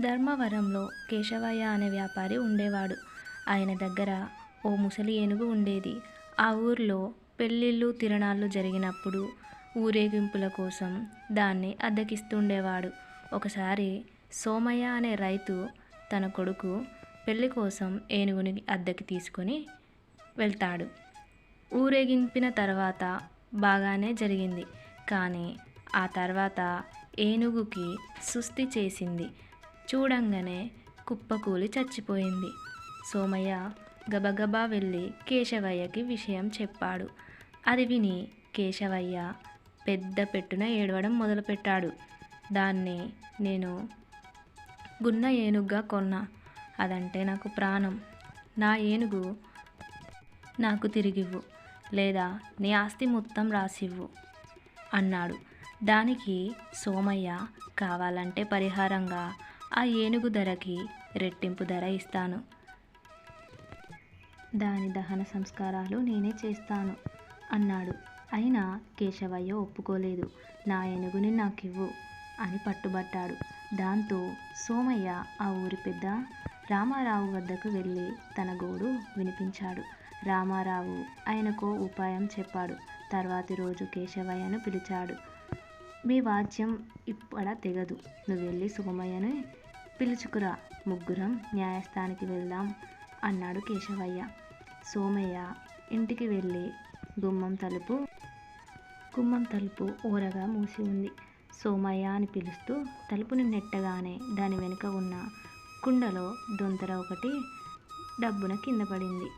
ధర్మవరంలో కేశవయ్య అనే వ్యాపారి ఉండేవాడు. ఆయన దగ్గర ఓ ముసలి ఏనుగు ఉండేది. ఆ ఊర్లో పెళ్ళిళ్ళు తిరణాళ్ళు జరిగినప్పుడు ఊరేగింపుల కోసం దాన్ని అద్దెకిస్తుండేవాడు. ఒకసారి సోమయ్య అనే రైతు తన కొడుకు పెళ్ళి కోసం ఏనుగుని అద్దెకి తీసుకొని వెళ్తాడు. ఊరేగింపిన తర్వాత బాగానే జరిగింది. కానీ ఆ తర్వాత ఏనుగుకి సుస్థి చేసింది. చూడంగానే కుప్పకూలి చచ్చిపోయింది. సోమయ్య గబగబా వెళ్ళి కేశవయ్యకి విషయం చెప్పాడు. అది విని కేశవయ్య పెద్ద పెట్టున ఏడవడం మొదలుపెట్టాడు. దాన్ని నేను గున్న ఏనుగుగా కొన్నా. అదంటే నాకు ప్రాణం. నా ఏనుగు నాకు తిరిగివ్వు. లేదా నీ ఆస్తి మొత్తం రాసివ్వు అన్నాడు. దానికి సోమయ్య కావాలంటే పరిహారంగా ఆ ఏనుగు ధరకి రెట్టింపు ధర ఇస్తాను. దాని దహన సంస్కారాలు నేనే చేస్తాను అన్నాడు. అయినా కేశవయ్య ఒప్పుకోలేదు. నా ఏనుగుని నాకివ్వు అని పట్టుబట్టాడు. దాంతో సోమయ్య ఆ ఊరి పెద్ద రామారావు వద్దకు వెళ్ళి తన గోడు వినిపించాడు. రామారావు ఆయనకో ఉపాయం చెప్పాడు. తర్వాతి రోజు కేశవయ్యను పిలిచాడు. మీ వాద్యం ఇప్పుడ తెగదు. నువ్వు వెళ్ళి సోమయ్యని పిలుచుకురా. ముగ్గురం న్యాయస్థానికి వెళ్దాం అన్నాడు కేశవయ్య. సోమయ్య ఇంటికి వెళ్ళి గుమ్మం తలుపు గుమ్మం తలుపు ఊరగా మూసి ఉంది. సోమయ్య అని పిలుస్తూ తలుపుని నెట్టగానే దాని వెనుక ఉన్న కుండలో దొంతర ఒకటి డబ్బున కింద పడింది.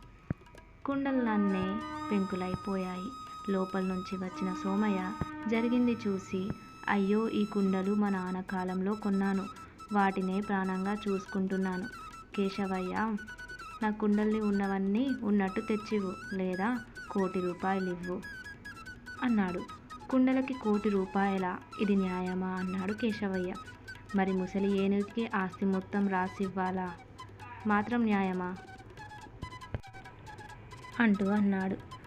కుండలన్నీ పెంకులైపోయాయి. లోపల నుంచి వచ్చిన సోమయ్య జరిగింది చూసి అయ్యో ఈ కుండలు మా నాన్న కాలంలో కొన్నాను. వాటినే ప్రాణంగా చూసుకుంటున్నాను. కేశవయ్య నా కుండల్ని ఉన్నవన్నీ ఉన్నట్టు తెచ్చివు లేదా? కోటి రూపాయలు ఇవ్వు అన్నాడు. కుండలకి కోటి రూపాయల? ఇది న్యాయమా? అన్నాడు కేశవయ్య. మరి ముసలి ఏనుగుకి ఆస్తి మొత్తం రాసివ్వాలా? మాత్రం న్యాయమా? అంటూ అన్నాడు.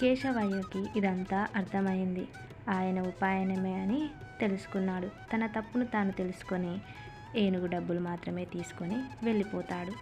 కేశవయ్యకి ఇదంతా అర్థమైంది. ఆయన ఉపాయనమే అని తెలుసుకున్నాడు. తన తప్పును తాను తెలుసుకొని ఏనుగు డబ్బులు మాత్రమే తీసుకొని వెళ్ళిపోతాడు.